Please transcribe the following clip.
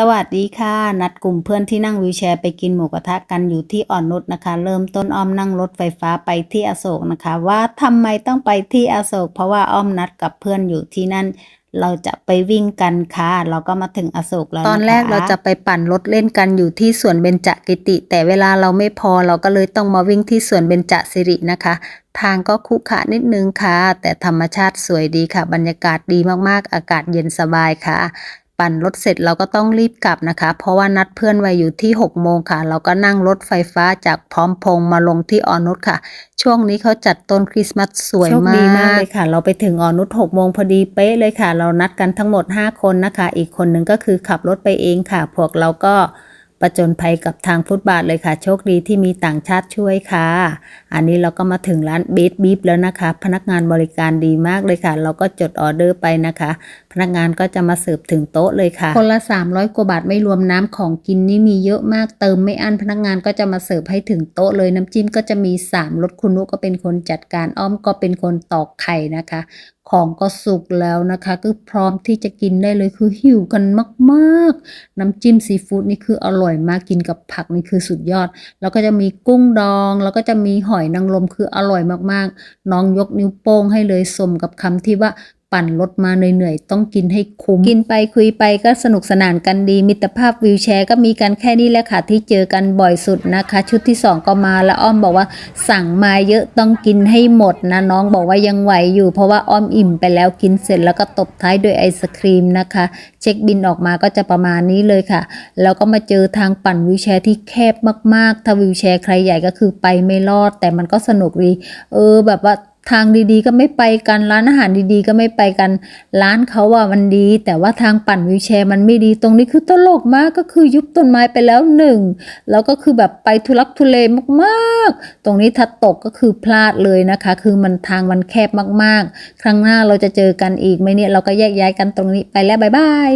สวัสดีค่ะ นัดกลุ่มเพื่อนที่นั่งวีลแชร์ไปกินหมูกระทะกันอยู่ที่อ่อนนุชนะคะ เริ่มต้นอ้อมนั่งรถไฟฟ้าไปที่อโศกนะคะ ว่าทำไมต้องไปที่อโศก เพราะว่าอ้อมนัดกับเพื่อนอยู่ที่นั่น เราจะไปวิ่งกันค่ะ เราก็มาถึงอโศกแล้วตอนแรกเราจะไปปั่นรถเล่นกันอยู่ที่สวนเบญจกิติ แต่เวลาเราไม่พอเราก็เลยต้องมาวิ่งที่สวนเบญจสิรินะคะ ทางก็คุขะนิดนึงค่ะ แต่ธรรมชาติสวยดีค่ะ บรรยากาศดีมากๆ อากาศเย็นสบายค่ะ ปั่นรถเสร็จเราก็ต้องรีบกลับนะคะ เพราะว่านัดเพื่อนไว้อยู่ที่ 6 โมงค่ะ เราก็นั่งรถไฟฟ้าจากพร้อมพงมาลงที่ออนุชค่ะ ช่วงนี้เขาจัดต้นคริสต์มาสสวยมากโชคดีมากเลยค่ะ เราไปถึงออนุช6โมงพอดีเป๊ะเลยค่ะ เรานัดกันทั้งหมด 5 คนนะคะ อีกคนหนึ่งก็คือขับรถไปเองค่ะ พวกเราก็ ประจนภัยกับทางฟุตบาทเลยค่ะ โชคดีที่มีต่างชาติช่วยค่ะ อันนี้เราก็มาถึงร้านเบสบีฟแล้วนะคะ พนักงานบริการดีมากเลยค่ะ เราก็จดออเดอร์ไปนะคะ พนักงานก็จะมาเสิร์ฟถึงโต๊ะเลยค่ะ คนละ 300 กว่าบาทไม่รวมน้ำของกินนี่มีเยอะมากเติมไม่อั้นพนักงานก็จะมาเสิร์ฟให้ถึงโต๊ะเลยน้ำจิ้มก็จะมี 3รสคุณนุก็เป็นคนจัดการอ้อมก็เป็นคนตอกไข่นะคะ ของก็สุกแล้วนะคะก็พร้อมที่จะกินได้เลยคือหิวกันมากๆ น้ำจิ้มซีฟู้ดนี่คืออร่อยมากกินกับผักนี่คือสุดยอด แล้วก็จะมีกุ้งดอง แล้วก็จะมีหอยนางรมคืออร่อยมากๆ น้องยกนิ้วโป้งให้เลยสมกับคำที่ว่า ปั่นรถมาเหนื่อยๆ ต้องกินให้คุ้ม กินไปคุยไปก็สนุกสนานกันดี มิตรภาพวิวแชร์ก็มีกันแค่นี้แหละค่ะที่เจอกันบ่อยสุดนะคะ ชุดที่ 2 ก็มาแล้วอ้อมบอกว่าสั่งมาเยอะต้องกินให้หมดนะน้องบอกว่ายังไหวอยู่ เพราะว่าอ้อมอิ่มไปแล้วกินเสร็จแล้วก็ตบท้ายด้วยไอศครีมนะคะ เช็คบินออกมาก็จะประมาณนี้เลยค่ะ แล้วก็มาเจอทางปั่นวิวแชร์ที่แคบมากๆ ถ้าวิวแชร์ใครใหญ่ก็คือไปไม่รอด แต่มันก็สนุกดีเออแบบว่า ทางดีๆ ก็ไม่ไปกันร้านอาหารดีๆ ก็ไม่ไปกัน ร้านเขาว่ามันดี แต่ว่าทางปั่นวิวแชร์มันไม่ดีตรงนี้คือตลกมากก็คือยุบต้นไม้ไปแล้วหนึ่งแล้วก็คือแบบไปทุลักทุเลมากๆ ตรงนี้ถ้าตกก็คือพลาดเลยนะคะ คือมันทางมันแคบมากๆ ครั้งหน้าเราจะเจอกันอีกไหมเนี่ยเราก็แยกย้ายกันตรงนี้ไปแล้วบ๊ายบาย